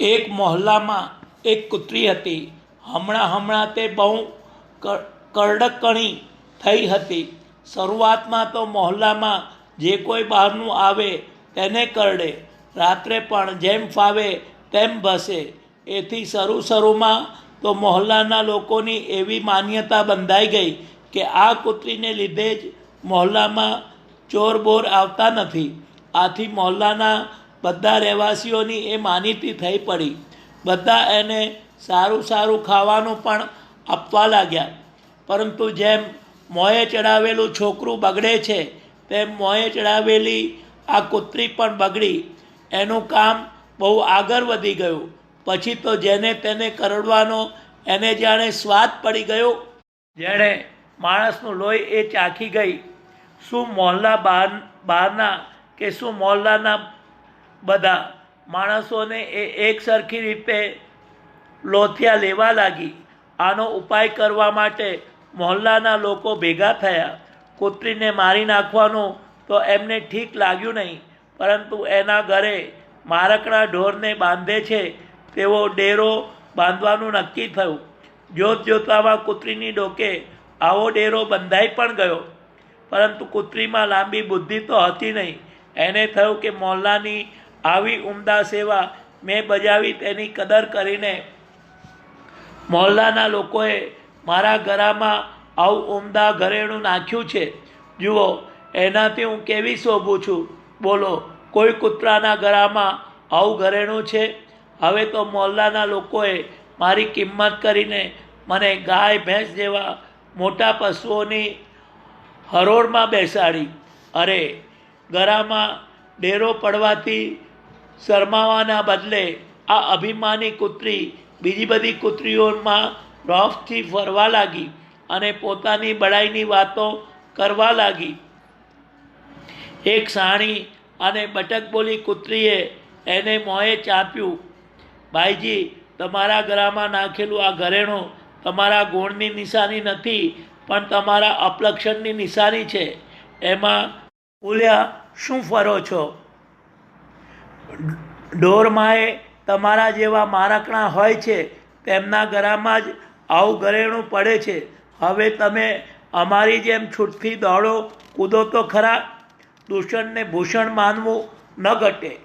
એક મહોલ્લામાં એક કૂતરી હતી. હમણાં હમણાં તે બહુ કરડકણી થઈ હતી. શરૂઆતમાં તો મહોલ્લામાં જે કોઈ બહારનું આવે તેને કરડે. રાત્રે પણ જેમ ફાવે તેમ ભસે. એથી શરૂ શરૂમાં તો મહોલ્લાના લોકોની એવી માન્યતા બંધાઈ ગઈ કે આ કૂતરીને લીધે જ મહોલ્લામાં ચોર બોર આવતા નથી. આથી મહોલ્લાના બધા રહેવાસીઓની એ માનીતી થઈ પડી. બધા એને સારું સારું ખાવાનું પણ આપવા લાગ્યા. પરંતુ જેમ મોંએ ચડાવેલું છોકરું બગડે છે, તેમ મોંએ ચડાવેલી આ કૂતરી પણ બગડી. એનું કામ બહુ આગળ વધી ગયું. પછી તો જેને તેને કરડવાનો એને જાણે સ્વાદ પડી ગયો. જેણે માણસનું લોહી એ ચાખી ગઈ. શું મોહલ્લા બહાર બહારના કે શું મોહલ્લાના બધા માણસોને એ એક સરખી રીતે લોથિયા લેવા લાગી. આનો ઉપાય કરવા માટે મોહલ્લાના લોકો ભેગા થયા. કૂતરીને મારી નાખવાનું તો એમને ઠીક લાગ્યું નહીં, પરંતુ એના ઘરે મારકડા ઢોરને બાંધે છે તેવો ડેરો બાંધવાનું નક્કી થયું. જોત જોતામાં કૂતરીની ડોકે આવો ડેરો બંધાઈ પણ ગયો. પરંતુ કૂતરીમાં લાંબી બુદ્ધિ તો હતી નહીં. એને થયું કે મોહલ્લાની આવી ઉમદા સેવા મેં બજાવી તેની કદર કરીને મોહલ્લાના લોકોએ મારા ગળામાં આવું ઉમદા ઘરેણું નાખ્યું છે. જુઓ, એનાથી હું કેવી શોભું છું? બોલો, કોઈ કૂતરાના ગળામાં આવું ઘરેણું છે? હવે તો મોહલ્લાના લોકોએ મારી કિંમત કરીને મને ગાય, ભેંસ જેવા મોટા પશુઓની હરોળમાં બેસાડી. અરે ગળામાં ડેરો પડવાથી શરમાવાના બદલે આ અભિમાની કૂતરી બીજી બધી કૂતરીઓમાં રોફથી ફરવા લાગી અને પોતાની બડાઈની વાતો કરવા લાગી. એક સાણી અને બટક બોલી કૂતરીએ એને મોંએ ચાપ્યું, ભાઈજી, તમારા ગળામાં નાખેલું આ ઘરેણું તમારા ગુણની નિશાની નથી, પણ તમારા અપલક્ષણની નિશાની છે. એમાં બોલ્યા, શું ફરો છો? ઢોરમાએ તમારા જેવા મારાકણા હોય છે, તેમના ગળામાં જ આવું ઘરેણું પડે છે. હવે તમે અમારી જેમ છૂટથી દોડો, કૂદો તો ખરા. દૂષણને ભૂષણ માનવું ન ઘટે.